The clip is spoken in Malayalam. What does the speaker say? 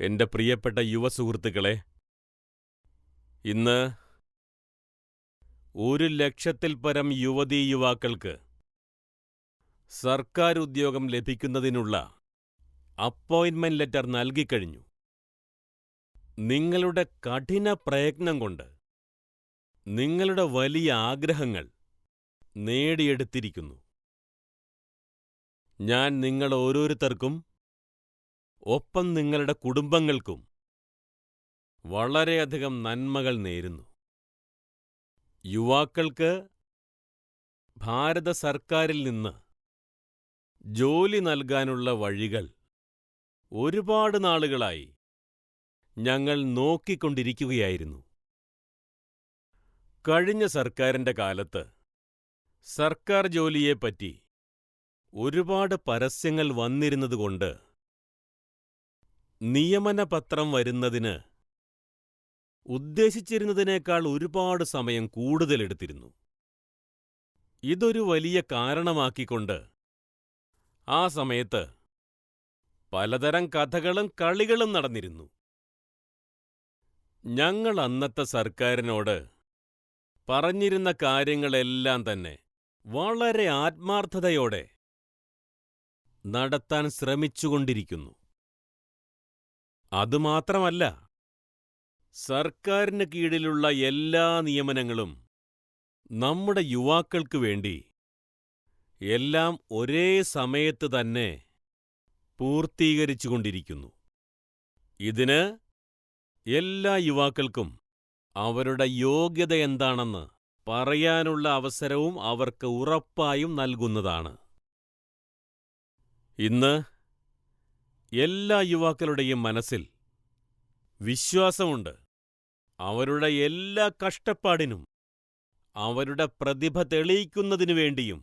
എന്റെ പ്രിയപ്പെട്ട യുവ സുഹൃത്തുക്കളെ ഇന്ന് ഒരു ലക്ഷത്തിൽ പരം യുവതീ യുവാക്കൾക്ക് സർക്കാർ ഉദ്യോഗം ലഭിക്കുന്നതിനുള്ള അപ്പോയിൻമെന്റ് ലെറ്റർ നൽകിക്കഴിഞ്ഞു. നിങ്ങളുടെ കഠിന പ്രയത്നം കൊണ്ട് നിങ്ങളുടെ വലിയ ആഗ്രഹങ്ങൾ നേടിയെടുത്തിരിക്കുന്നു. ഞാൻ നിങ്ങൾ ഓരോരുത്തർക്കും ഒപ്പം നിങ്ങളുടെ കുടുംബങ്ങൾക്കും വളരെയധികം നന്മകൾ നേരുന്നു. യുവാക്കൾക്ക് ഭാരത സർക്കാരിൽ നിന്ന് ജോലി നൽകാനുള്ള വഴികൾ ഒരുപാട് നാളുകളായി ഞങ്ങൾ നോക്കിക്കൊണ്ടിരിക്കുകയായിരുന്നു. കഴിഞ്ഞ സർക്കാരിന്റെ കാലത്ത് സർക്കാർ ജോലിയെപ്പറ്റി ഒരുപാട് പരസ്യങ്ങൾ വന്നിരുന്നതുകൊണ്ട് നിയമനപത്രം വരുന്നതിന് ഉദ്ദേശിച്ചിരുന്നതിനേക്കാൾ ഒരുപാട് സമയം കൂടുതലെടുത്തിരുന്നു. ഇതൊരു വലിയ കാരണമാക്കിക്കൊണ്ട് ആ സമയത്ത് പലതരം കഥകളും കളികളും നടന്നിരുന്നു. ഞങ്ങൾ അന്നത്തെ സർക്കാരിനോട് പറഞ്ഞിരുന്ന കാര്യങ്ങളെല്ലാം തന്നെ വളരെ ആത്മാർത്ഥതയോടെ നടത്താൻ ശ്രമിച്ചുകൊണ്ടിരിക്കുന്നു. അതുമാത്രമല്ല സർക്കാരിന് കീഴിലുള്ള എല്ലാ നിയമനങ്ങളും നമ്മുടെ യുവാക്കൾക്ക് വേണ്ടി എല്ലാം ഒരേ സമയത്ത് തന്നെ പൂർത്തീകരിച്ചുകൊണ്ടിരിക്കുന്നു. ഇതിന് എല്ലാ യുവാക്കൾക്കും അവരുടെ യോഗ്യത എന്താണെന്ന് പറയാനുള്ള അവസരവും അവർക്ക് ഉറപ്പായും നൽകുന്നതാണ്. ഇന്ന് എല്ലാ യുവാക്കളുടെയും മനസ്സിൽ വിശ്വാസമുണ്ട്. അവരുടെ എല്ലാ കഷ്ടപ്പാടിനും അവരുടെ പ്രതിഭ തെളിയിക്കുന്നതിനു വേണ്ടിയും